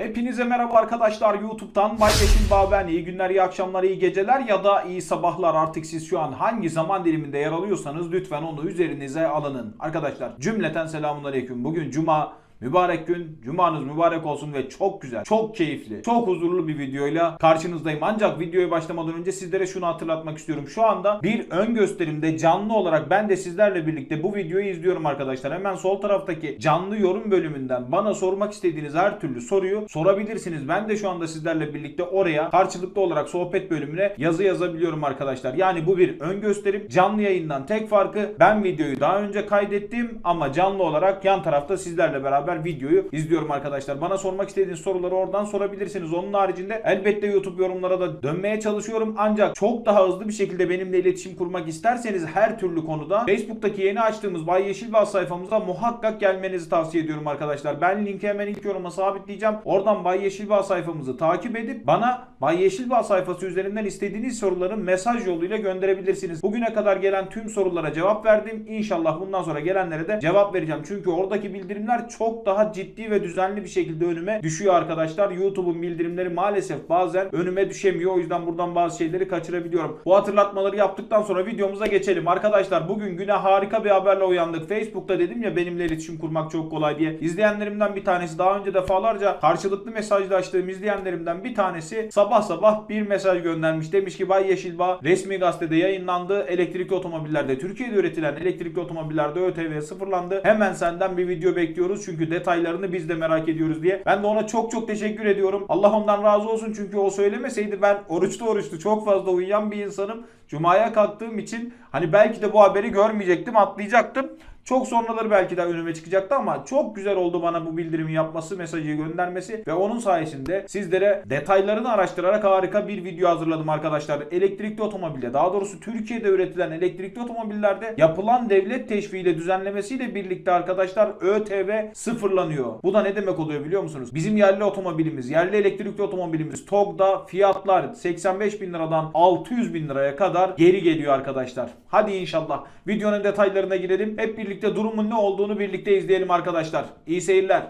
Hepinize merhaba arkadaşlar YouTube'dan Bay Yeşil Bağ ben. İyi günler, iyi akşamlar, iyi geceler ya da iyi sabahlar artık siz şu an hangi zaman diliminde yer alıyorsanız lütfen onu üzerinize alının. Arkadaşlar cümleten selamun aleyküm. Bugün cuma mübarek gün. Cumanız mübarek olsun ve çok güzel, çok keyifli, çok huzurlu bir videoyla karşınızdayım. Ancak videoya başlamadan önce sizlere şunu hatırlatmak istiyorum. Şu anda bir ön gösterimde canlı olarak ben de sizlerle birlikte bu videoyu izliyorum arkadaşlar. Hemen sol taraftaki canlı yorum bölümünden bana sormak istediğiniz her türlü soruyu sorabilirsiniz. Ben de şu anda sizlerle birlikte oraya karşılıklı olarak sohbet bölümüne yazı yazabiliyorum arkadaşlar. Yani bu bir ön gösterim. Canlı yayından tek farkı ben videoyu daha önce kaydettim ama canlı olarak yan tarafta sizlerle beraber videoyu izliyorum arkadaşlar. Bana sormak istediğiniz soruları oradan sorabilirsiniz. Onun haricinde elbette YouTube yorumlara da dönmeye çalışıyorum. Ancak çok daha hızlı bir şekilde benimle iletişim kurmak isterseniz her türlü konuda Facebook'taki yeni açtığımız Bay Yeşilbağ sayfamıza muhakkak gelmenizi tavsiye ediyorum arkadaşlar. Ben linki hemen ilk yoruma sabitleyeceğim. Oradan Bay Yeşilbağ sayfamızı takip edip bana Bay Yeşilbağ sayfası üzerinden istediğiniz soruları mesaj yoluyla gönderebilirsiniz. Bugüne kadar gelen tüm sorulara cevap verdim. İnşallah bundan sonra gelenlere de cevap vereceğim. Çünkü oradaki bildirimler çok daha ciddi ve düzenli bir şekilde önüme düşüyor arkadaşlar. YouTube'un bildirimleri maalesef bazen önüme düşemiyor. O yüzden buradan bazı şeyleri kaçırabiliyorum. Bu hatırlatmaları yaptıktan sonra videomuza geçelim. Arkadaşlar bugün güne harika bir haberle uyandık. Facebook'ta dedim ya benimle iletişim kurmak çok kolay diye. İzleyenlerimden bir tanesi daha önce defalarca karşılıklı mesajlaştığım izleyenlerimden bir tanesi sabah sabah bir mesaj göndermiş. Demiş ki Bay Yeşilbağ resmi gazetede yayınlandı. Elektrikli otomobillerde Türkiye'de üretilen elektrikli otomobillerde ÖTV sıfırlandı. Hemen senden bir video bekliyoruz. Çünkü detaylarını biz de merak ediyoruz diye. Ben de ona çok çok teşekkür ediyorum. Allah ondan razı olsun çünkü o söylemeseydi ben oruçlu oruçlu çok fazla uyuyan bir insanım. Cuma'ya kalktığım için hani belki de bu haberi görmeyecektim, atlayacaktım. Çok sonraları belki de önüme çıkacaktı ama çok güzel oldu bana bu bildirimi yapması, mesajı göndermesi ve onun sayesinde sizlere detaylarını araştırarak harika bir video hazırladım arkadaşlar. Elektrikli otomobilde, daha doğrusu Türkiye'de üretilen elektrikli otomobillerde yapılan devlet teşviğiyle düzenlemesiyle birlikte arkadaşlar ÖTV sıfırlanıyor. Bu da ne demek oluyor biliyor musunuz? Bizim yerli otomobilimiz, yerli elektrikli otomobilimiz TOG'da fiyatlar 85 bin liradan 600 bin liraya kadar geri geliyor arkadaşlar. Hadi inşallah videonun detaylarına girelim. Hep birlikte durumun ne olduğunu birlikte izleyelim arkadaşlar. İyi seyirler.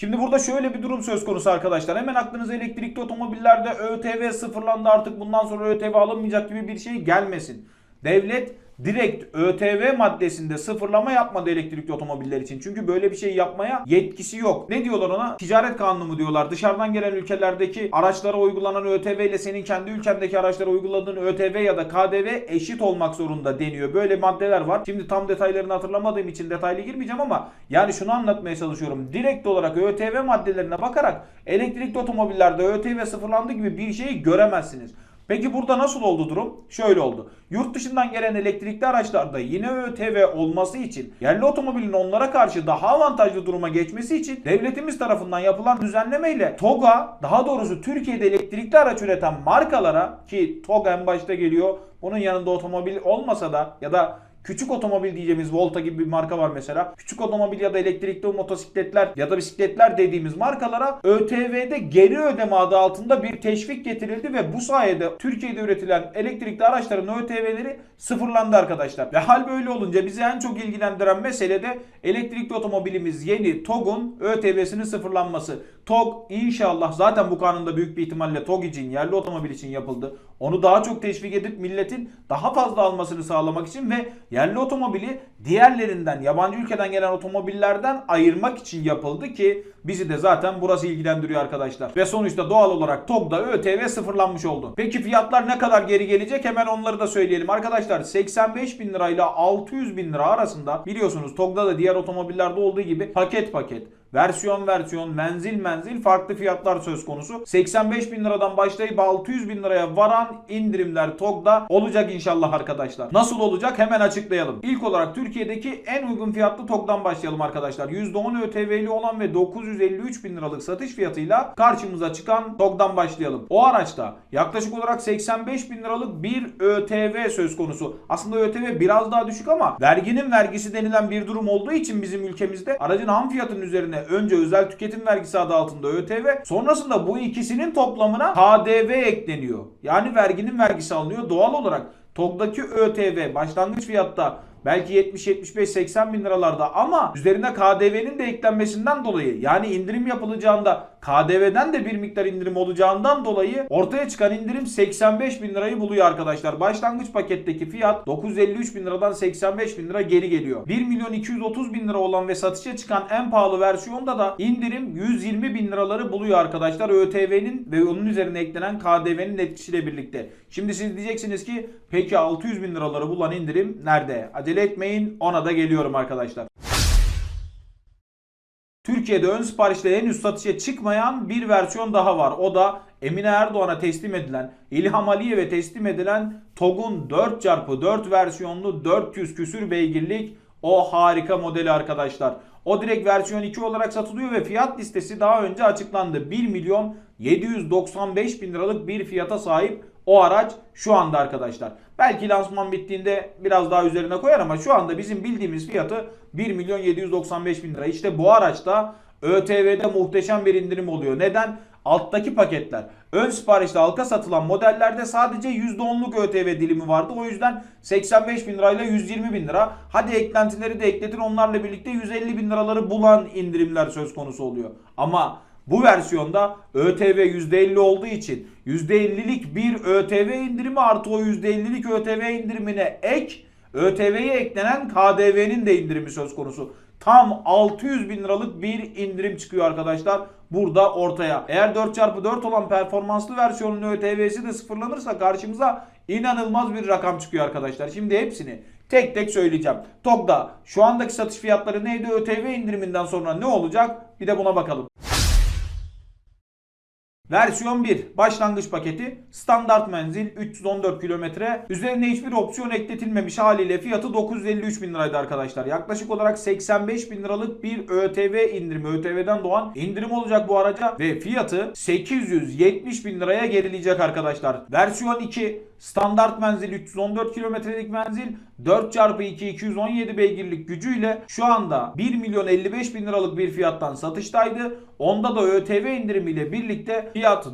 Şimdi burada şöyle bir durum söz konusu arkadaşlar. Hemen aklınıza elektrikli otomobillerde ÖTV sıfırlandı artık bundan sonra ÖTV alınmayacak gibi bir şey gelmesin. Devlet direkt ÖTV maddesinde sıfırlama yapmadı elektrikli otomobiller için. Çünkü böyle bir şey yapmaya yetkisi yok. Ne diyorlar ona? Ticaret kanunu mu diyorlar? Dışarıdan gelen ülkelerdeki araçlara uygulanan ÖTV ile senin kendi ülkendeki araçlara uyguladığın ÖTV ya da KDV eşit olmak zorunda deniyor. Böyle maddeler var. Şimdi tam detaylarını hatırlamadığım için detaylı girmeyeceğim ama yani şunu anlatmaya çalışıyorum. Direkt olarak ÖTV maddelerine bakarak elektrikli otomobillerde ÖTV sıfırlandı gibi bir şeyi göremezsiniz. Peki burada nasıl oldu durum? Şöyle oldu. Yurt dışından gelen elektrikli araçlarda yine ÖTV olması için yerli otomobilin onlara karşı daha avantajlı duruma geçmesi için devletimiz tarafından yapılan düzenlemeyle TOG'a daha doğrusu Türkiye'de elektrikli araç üreten markalara ki TOG en başta geliyor. Bunun yanında otomobil olmasa da ya da Küçük otomobil diyeceğimiz Volta gibi bir marka var mesela. Küçük otomobil ya da elektrikli motosikletler ya da bisikletler dediğimiz markalara ÖTV'de geri ödeme adı altında bir teşvik getirildi ve bu sayede Türkiye'de üretilen elektrikli araçların ÖTV'leri sıfırlandı arkadaşlar. Ve hal böyle olunca bizi en çok ilgilendiren mesele de elektrikli otomobilimiz yeni TOG'un ÖTV'sinin sıfırlanması. TOG inşallah zaten bu kanunda büyük bir ihtimalle TOG için yerli otomobil için yapıldı. Onu daha çok teşvik edip milletin daha fazla almasını sağlamak için ve yerli otomobili diğerlerinden yabancı ülkeden gelen otomobillerden ayırmak için yapıldı ki bizi de zaten burası ilgilendiriyor arkadaşlar. Ve sonuçta doğal olarak TOG'da ÖTV sıfırlanmış oldu. Peki fiyatlar ne kadar geri gelecek hemen onları da söyleyelim. Arkadaşlar 85 bin lirayla 600 bin lira arasında biliyorsunuz TOG'da da diğer otomobillerde olduğu gibi paket paket versiyon versiyon, menzil menzil farklı fiyatlar söz konusu. 85 bin liradan başlayıp 600 bin liraya varan indirimler TOG'da olacak inşallah arkadaşlar. Nasıl olacak hemen açıklayalım. İlk olarak Türkiye'deki en uygun fiyatlı TOG'dan başlayalım arkadaşlar. %10 ÖTV'li olan ve 953 bin liralık satış fiyatıyla karşımıza çıkan TOG'dan başlayalım. O araçta yaklaşık olarak 85 bin liralık bir ÖTV söz konusu. Aslında ÖTV biraz daha düşük ama verginin vergisi denilen bir durum olduğu için bizim ülkemizde aracın ham fiyatının üzerine önce özel tüketim vergisi adı altında ÖTV sonrasında bu ikisinin toplamına KDV ekleniyor. Yani verginin vergisi alınıyor doğal olarak TOG'daki ÖTV başlangıç fiyatta belki 70 75 80 bin liralarda ama üzerine KDV'nin de eklenmesinden dolayı yani indirim yapılacağında KDV'den de bir miktar indirim olacağından dolayı ortaya çıkan indirim 85 bin lirayı buluyor arkadaşlar. Başlangıç paketteki fiyat 953 bin liradan 85 bin lira geri geliyor. 1 milyon 230 bin lira olan ve satışa çıkan en pahalı versiyonda da indirim 120 bin liraları buluyor arkadaşlar. ÖTV'nin ve onun üzerine eklenen KDV'nin etkisiyle birlikte. Şimdi siz diyeceksiniz ki peki 600 bin liraları bulan indirim nerede? Acele etmeyin ona da geliyorum arkadaşlar. Türkiye'de ön siparişle henüz satışa çıkmayan bir versiyon daha var. O da Emine Erdoğan'a teslim edilen, İlham Aliyev'e teslim edilen TOG'un 4x4 versiyonlu 400 küsür beygirlik o harika modeli arkadaşlar. O direkt versiyon 2 olarak satılıyor ve fiyat listesi daha önce açıklandı. 1 milyon 795 bin liralık bir fiyata sahip o araç şu anda arkadaşlar. Belki lansman bittiğinde biraz daha üzerine koyar ama şu anda bizim bildiğimiz fiyatı 1 milyon 795 bin lira. İşte bu araçta ÖTV'de muhteşem bir indirim oluyor. Neden? Alttaki paketler. Ön siparişle halka satılan modellerde sadece %10'luk ÖTV dilimi vardı. O yüzden 85 bin lirayla 120 bin lira. Hadi eklentileri de ekletin onlarla birlikte 150 bin liraları bulan indirimler söz konusu oluyor. Ama bu versiyonda ÖTV %50 olduğu için %50'lik bir ÖTV indirimi artı o %50'lik ÖTV indirimine ek ÖTV'ye eklenen KDV'nin de indirimi söz konusu. Tam 600 bin liralık bir indirim çıkıyor arkadaşlar burada ortaya. Eğer 4x4 olan performanslı versiyonun ÖTV'si de sıfırlanırsa karşımıza inanılmaz bir rakam çıkıyor arkadaşlar. Şimdi hepsini tek tek söyleyeceğim. TOG'da şu andaki satış fiyatları neydi? ÖTV indiriminden sonra ne olacak? Bir de buna bakalım. Versiyon 1 başlangıç paketi standart menzil 314 kilometre üzerine hiçbir opsiyon ekletilmemiş haliyle fiyatı 953 bin liraydı arkadaşlar. Yaklaşık olarak 85 bin liralık bir ÖTV indirimi ÖTV'den doğan indirim olacak bu araca ve fiyatı 870 bin liraya gerileyecek arkadaşlar. Versiyon 2 standart menzil 314 kilometrelik menzil 4x2 217 beygirlik gücüyle şu anda 1 milyon 55 bin liralık bir fiyattan satıştaydı. Onda da ÖTV indirimiyle birlikte fiyat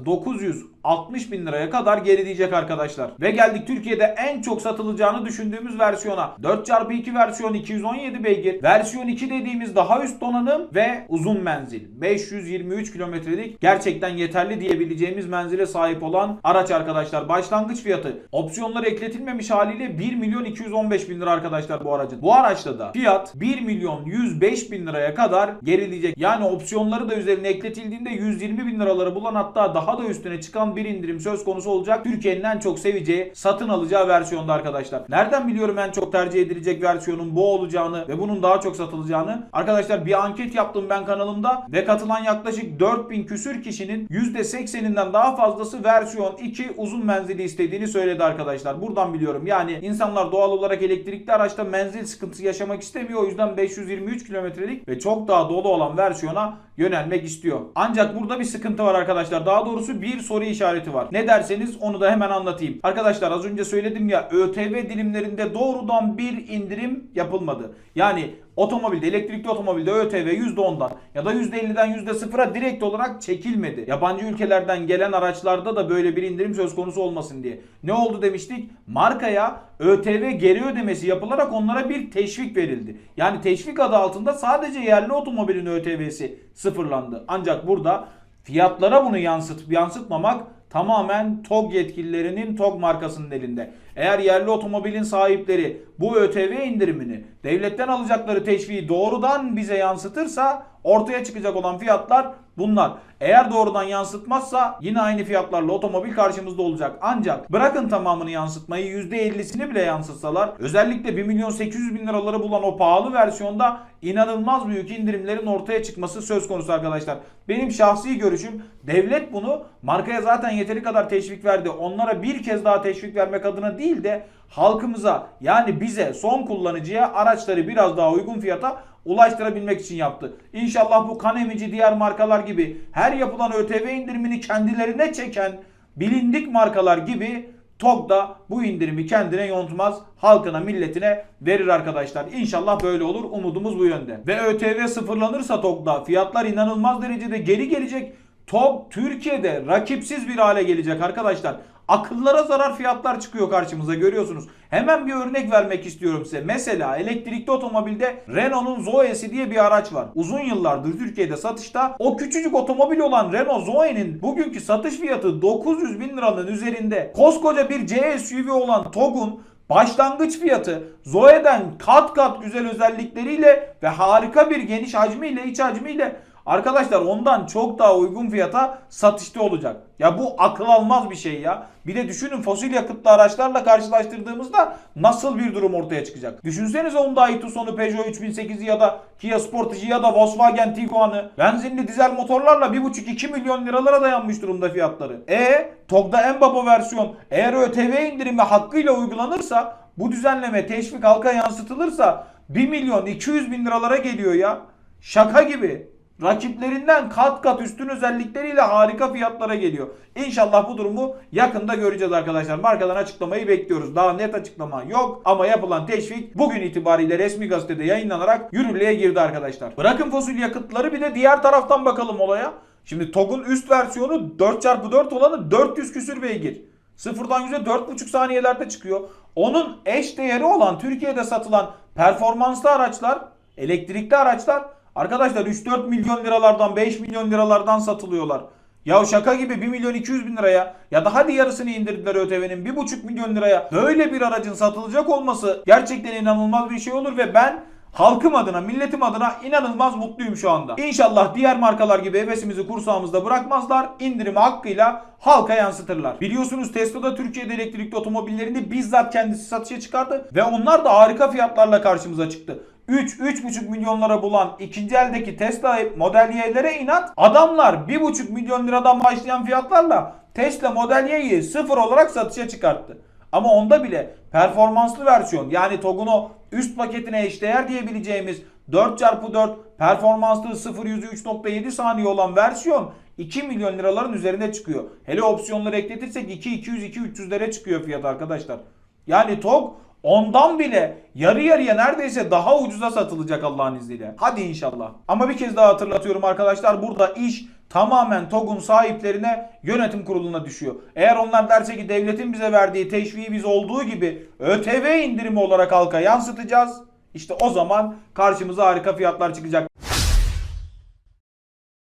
960 bin liraya kadar gerileyecek arkadaşlar. Ve geldik Türkiye'de en çok satılacağını düşündüğümüz versiyona. 4x2 versiyon 217 beygir. Versiyon 2 dediğimiz daha üst donanım ve uzun menzil. 523 kilometrelik gerçekten yeterli diyebileceğimiz menzile sahip olan araç arkadaşlar. Başlangıç fiyatı opsiyonlar ekletilmemiş haliyle 1 milyon 215 bin lira arkadaşlar bu aracın. Bu araçta da fiyat 1 milyon 105 bin liraya kadar gerileyecek. Yani opsiyonları da üzerine ekletildiğinde 120 bin liraları bulan hatta daha da üstüne çıkan bir indirim söz konusu olacak. Türkiye'nin en çok seveceği, satın alacağı versiyonda arkadaşlar. Nereden biliyorum en çok tercih edilecek versiyonun bu olacağını ve bunun daha çok satılacağını? Arkadaşlar bir anket yaptım ben kanalımda ve katılan yaklaşık 4000 küsür kişinin %80'inden daha fazlası versiyon 2 uzun menzili istediğini söyledi arkadaşlar. Buradan biliyorum. Yani insanlar doğal olarak elektrikli araçta menzil sıkıntısı yaşamak istemiyor. O yüzden 523 kilometrelik ve çok daha dolu olan versiyona yönelmek istiyor. Ancak burada bir sıkıntı var arkadaşlar. Daha doğrusu bir soru işareti var. Ne derseniz onu da hemen anlatayım. Arkadaşlar az önce söyledim ya ÖTV dilimlerinde doğrudan bir indirim yapılmadı. Yani otomobilde, elektrikli otomobilde ÖTV %10'dan ya da %50'den %0'a direkt olarak çekilmedi. Yabancı ülkelerden gelen araçlarda da böyle bir indirim söz konusu olmasın diye. Ne oldu demiştik? Markaya ÖTV geri ödemesi yapılarak onlara bir teşvik verildi. Yani teşvik adı altında sadece yerli otomobilin ÖTV'si sıfırlandı. Ancak burada fiyatlara bunu yansıt yansıtmamak tamamen TOG yetkililerinin TOG markasının elinde. Eğer yerli otomobilin sahipleri bu ÖTV indirimini devletten alacakları teşviği doğrudan bize yansıtırsa ortaya çıkacak olan fiyatlar bunlar. Eğer doğrudan yansıtmazsa yine aynı fiyatlarla otomobil karşımızda olacak. Ancak bırakın tamamını yansıtmayı %50'sini bile yansıtsalar özellikle 1 milyon 800 bin liraları bulan o pahalı versiyonda inanılmaz büyük indirimlerin ortaya çıkması söz konusu arkadaşlar. Benim şahsi görüşüm devlet bunu markaya zaten yeteri kadar teşvik verdi. Onlara bir kez daha teşvik vermek adına değil de halkımıza yani bize son kullanıcıya araçları biraz daha uygun fiyata ulaştırabilmek için yaptı. İnşallah bu kan emici diğer markalar gibi her yapılan ÖTV indirimini kendilerine çeken bilindik markalar gibi TOG da bu indirimi kendine yontmaz, halkına, milletine verir arkadaşlar. İnşallah böyle olur. Umudumuz bu yönde. Ve ÖTV sıfırlanırsa TOG'da fiyatlar inanılmaz derecede geri gelecek. TOG Türkiye'de rakipsiz bir hale gelecek arkadaşlar. akıllara zarar fiyatlar çıkıyor karşımıza görüyorsunuz. Hemen bir örnek vermek istiyorum size. Mesela elektrikli otomobilde Renault'un Zoe'si diye bir araç var. Uzun yıllardır Türkiye'de satışta. O küçücük otomobil olan Renault Zoe'nin bugünkü satış fiyatı 900 bin liranın üzerinde. Koskoca bir C SUV olan TOG'un Başlangıç fiyatı Zoe'den kat kat güzel özellikleriyle ve harika bir geniş hacmiyle, iç hacmiyle arkadaşlar ondan çok daha uygun fiyata satışta olacak. Ya bu akıl almaz bir şey ya. Bir de düşünün fosil yakıtlı araçlarla karşılaştırdığımızda nasıl bir durum ortaya çıkacak. Düşünsenize Hyundai Tucson'u, Peugeot 3008'i ya da Kia Sportage'i ya da Volkswagen Tiguan'ı. Benzinli dizel motorlarla 1,5-2 milyon liralara dayanmış durumda fiyatları. E TOG'da en baba versiyon eğer ÖTV indirimi hakkıyla uygulanırsa bu düzenleme teşvik halka yansıtılırsa 1 milyon 200 bin liralara geliyor ya. Şaka gibi. Rakiplerinden kat kat üstün özellikleriyle harika fiyatlara geliyor. İnşallah bu durumu yakında göreceğiz arkadaşlar. Markadan açıklamayı bekliyoruz. Daha net açıklama yok ama yapılan teşvik bugün itibariyle resmi gazetede yayınlanarak yürürlüğe girdi arkadaşlar. Bırakın fosil yakıtları bir de diğer taraftan bakalım olaya. Şimdi TOG'un üst versiyonu 4x4 olanı 400 küsür beygir. Sıfırdan yüze 4,5 saniyelerde çıkıyor. Onun eş değeri olan Türkiye'de satılan performanslı araçlar, elektrikli araçlar arkadaşlar 3-4 milyon liralardan 5 milyon liralardan satılıyorlar. Ya şaka gibi 1 milyon 200 bin liraya ya da hadi yarısını indirdiler ÖTV'nin 1,5 milyon liraya böyle bir aracın satılacak olması gerçekten inanılmaz bir şey olur ve ben halkım adına, milletim adına inanılmaz mutluyum şu anda. İnşallah diğer markalar gibi hevesimizi kursağımızda bırakmazlar. indirimi hakkıyla halka yansıtırlar. Biliyorsunuz Tesla da Türkiye'de elektrikli otomobillerini bizzat kendisi satışa çıkardı ve onlar da harika fiyatlarla karşımıza çıktı. 3-3,5 milyonlara bulan ikinci eldeki Tesla Model Y'lere inat adamlar 1,5 milyon liradan başlayan fiyatlarla Tesla Model Y'yi sıfır olarak satışa çıkarttı. Ama onda bile performanslı versiyon yani TOG'un üst paketine eşdeğer diyebileceğimiz 4x4 performanslı 0-100'ü 3.7 saniye olan versiyon 2 milyon liraların üzerine çıkıyor. Hele opsiyonları ekletirsek 2-200-2-300'lere çıkıyor fiyat arkadaşlar. Yani TOG Ondan bile yarı yarıya neredeyse daha ucuza satılacak Allah'ın izniyle. Hadi inşallah. Ama bir kez daha hatırlatıyorum arkadaşlar. Burada iş tamamen TOG'un sahiplerine yönetim kuruluna düşüyor. Eğer onlar derse ki devletin bize verdiği teşviği biz olduğu gibi ÖTV indirimi olarak halka yansıtacağız. İşte o zaman karşımıza harika fiyatlar çıkacak.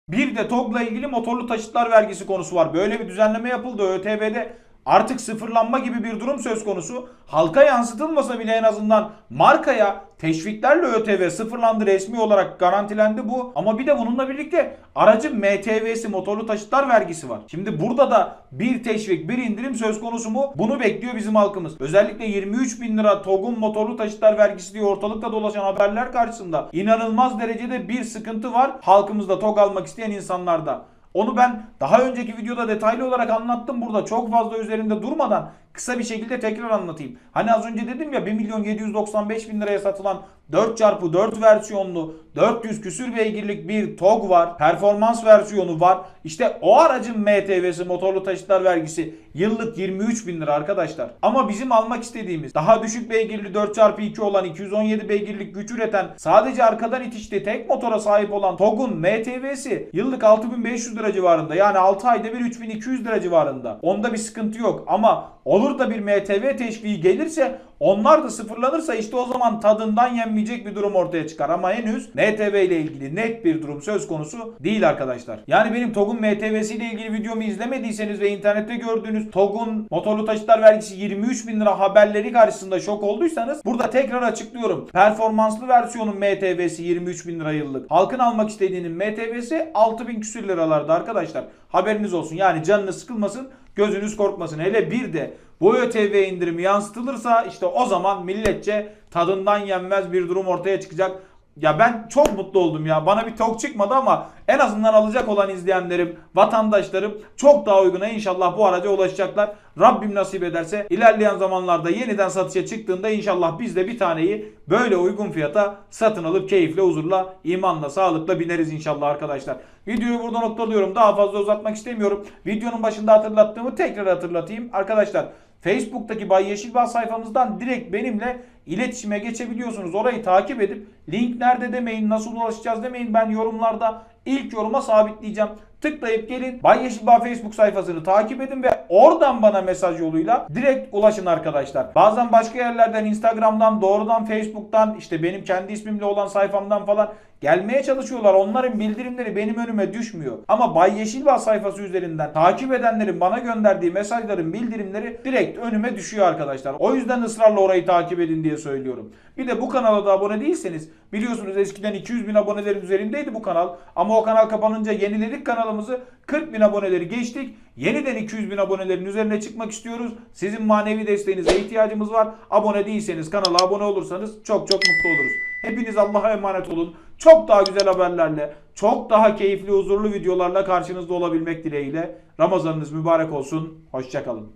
Bir de TOG'la ilgili motorlu taşıtlar vergisi konusu var. Böyle bir düzenleme yapıldı ÖTV'de. Artık sıfırlanma gibi bir durum söz konusu. Halka yansıtılmasa bile en azından markaya teşviklerle ÖTV sıfırlandı resmi olarak garantilendi bu. Ama bir de bununla birlikte aracın MTV'si motorlu taşıtlar vergisi var. Şimdi burada da bir teşvik bir indirim söz konusu mu? Bunu bekliyor bizim halkımız. Özellikle 23 bin lira TOG'un motorlu taşıtlar vergisi diye ortalıkta dolaşan haberler karşısında inanılmaz derecede bir sıkıntı var halkımızda TOG almak isteyen insanlarda. Onu ben daha önceki videoda detaylı olarak anlattım burada. Çok fazla üzerinde durmadan kısa bir şekilde tekrar anlatayım. Hani az önce dedim ya 1 milyon 795 bin liraya satılan 4x4 versiyonlu 400 küsür beygirlik bir TOG var. Performans versiyonu var. İşte o aracın MTV'si motorlu taşıtlar vergisi yıllık 23 bin lira arkadaşlar. Ama bizim almak istediğimiz daha düşük beygirli 4x2 olan 217 beygirlik güç üreten sadece arkadan itişli tek motora sahip olan TOG'un MTV'si yıllık 6500 lira civarında. Yani 6 ayda bir 3200 lira civarında. Onda bir sıkıntı yok ama olur da bir MTV teşviği gelirse onlar da sıfırlanırsa işte o zaman tadından yenmeyecek bir durum ortaya çıkar. Ama henüz NTV ile ilgili net bir durum söz konusu değil arkadaşlar. Yani benim TOG'un MTV'si ile ilgili videomu izlemediyseniz ve internette gördüğünüz TOG'un motorlu taşıtlar vergisi 23 bin lira haberleri karşısında şok olduysanız burada tekrar açıklıyorum. Performanslı versiyonun MTV'si 23 bin lira yıllık. Halkın almak istediğinin MTV'si 6 bin küsür liralarda arkadaşlar. Haberiniz olsun. Yani canınız sıkılmasın, gözünüz korkmasın. Hele bir de bu ÖTV indirimi yansıtılırsa işte o zaman milletçe tadından yenmez bir durum ortaya çıkacak. Ya ben çok mutlu oldum ya. Bana bir tok çıkmadı ama en azından alacak olan izleyenlerim, vatandaşlarım çok daha uyguna inşallah bu araca ulaşacaklar. Rabbim nasip ederse ilerleyen zamanlarda yeniden satışa çıktığında inşallah biz de bir taneyi böyle uygun fiyata satın alıp keyifle, huzurla, imanla, sağlıkla bineriz inşallah arkadaşlar. Videoyu burada noktalıyorum. Daha fazla uzatmak istemiyorum. Videonun başında hatırlattığımı tekrar hatırlatayım. Arkadaşlar Facebook'taki Bay Yeşilbağ sayfamızdan direkt benimle iletişime geçebiliyorsunuz. Orayı takip edip link nerede demeyin, nasıl ulaşacağız demeyin. Ben yorumlarda ilk yoruma sabitleyeceğim. Tıklayıp gelin Bay Yeşilbağ Facebook sayfasını takip edin ve oradan bana mesaj yoluyla direkt ulaşın arkadaşlar. Bazen başka yerlerden Instagram'dan doğrudan Facebook'tan işte benim kendi ismimle olan sayfamdan falan gelmeye çalışıyorlar. Onların bildirimleri benim önüme düşmüyor. Ama Bay Yeşilbağ sayfası üzerinden takip edenlerin bana gönderdiği mesajların bildirimleri direkt önüme düşüyor arkadaşlar. O yüzden ısrarla orayı takip edin diye söylüyorum. Bir de bu kanala da abone değilseniz biliyorsunuz eskiden 200 bin abonelerin üzerindeydi bu kanal. Ama o kanal kapanınca yeniledik kanalımızı 40 bin aboneleri geçtik. Yeniden 200 bin abonelerin üzerine çıkmak istiyoruz. Sizin manevi desteğinize ihtiyacımız var. Abone değilseniz kanala abone olursanız çok çok mutlu oluruz. Hepiniz Allah'a emanet olun. Çok daha güzel haberlerle, çok daha keyifli, huzurlu videolarla karşınızda olabilmek dileğiyle. Ramazanınız mübarek olsun. Hoşçakalın.